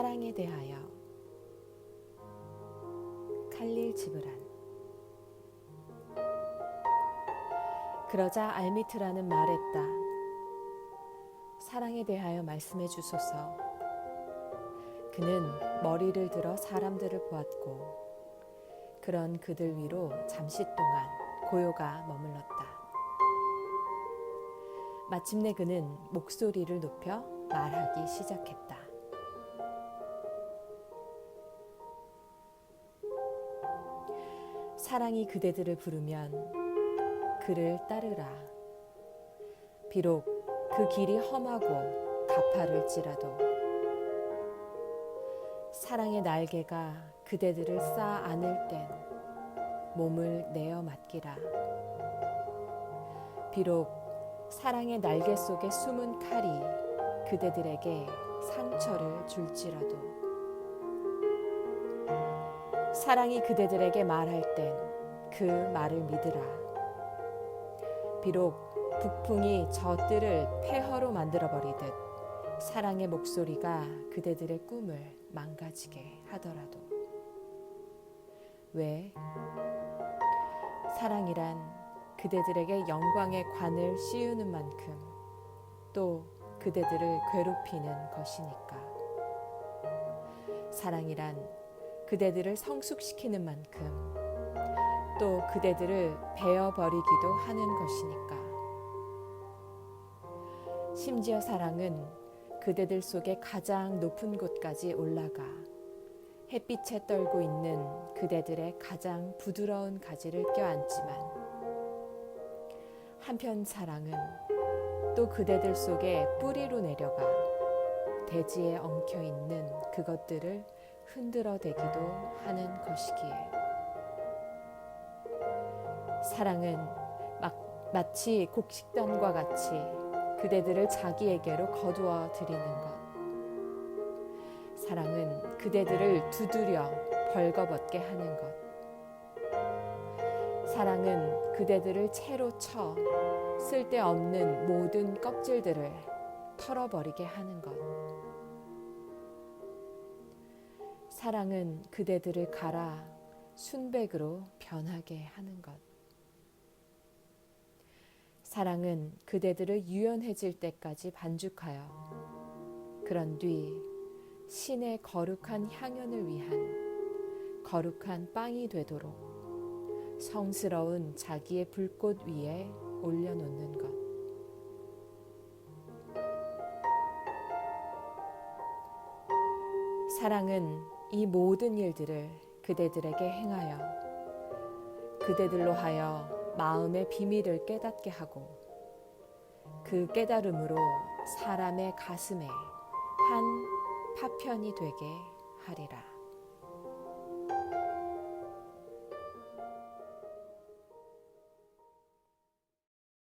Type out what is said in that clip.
사랑에 대하여 칼릴 지브란 그러자 알미트라는 말했다. 사랑에 대하여 말씀해 주소서. 그는 머리를 들어 사람들을 보았고 그런 그들 위로 잠시 동안 고요가 머물렀다. 마침내 그는 목소리를 높여 말하기 시작했다. 사랑이 그대들을 부르면 그를 따르라. 비록 그 길이 험하고 가파를지라도 사랑의 날개가 그대들을 쌓아 안을 땐 몸을 내어 맡기라. 비록 사랑의 날개 속에 숨은 칼이 그대들에게 상처를 줄지라도 사랑이 그대들에게 말할 땐 그 말을 믿으라. 비록 북풍이 저 뜰을 폐허로 만들어 버리듯 사랑의 목소리가 그대들의 꿈을 망가지게 하더라도. 왜? 사랑이란 그대들에게 영광의 관을 씌우는 만큼 또 그대들을 괴롭히는 것이니까. 사랑이란 그대들을 성숙시키는 만큼 또 그대들을 베어버리기도 하는 것이니까. 심지어 사랑은 그대들 속에 가장 높은 곳까지 올라가 햇빛에 떨고 있는 그대들의 가장 부드러운 가지를 껴안지만 한편 사랑은 또 그대들 속에 뿌리로 내려가 대지에 엉켜 있는 그것들을 흔들어 대기도 하는 것이기에 사랑은 막, 마치 곡식단과 같이 그대들을 자기에게로 거두어 들이는 것. 사랑은 그대들을 두드려 벌거벗게 하는 것. 사랑은 그대들을 채로 쳐 쓸데없는 모든 껍질들을 털어버리게 하는 것. 사랑은 그대들을 갈아 순백으로 변하게 하는 것. 사랑은 그대들을 유연해질 때까지 반죽하여 그런 뒤 신의 거룩한 향연을 위한 거룩한 빵이 되도록 성스러운 자기의 불꽃 위에 올려놓는 것. 사랑은 이 모든 일들을 그대들에게 행하여 그대들로 하여 마음의 비밀을 깨닫게 하고 그 깨달음으로 사람의 가슴에 한 파편이 되게 하리라.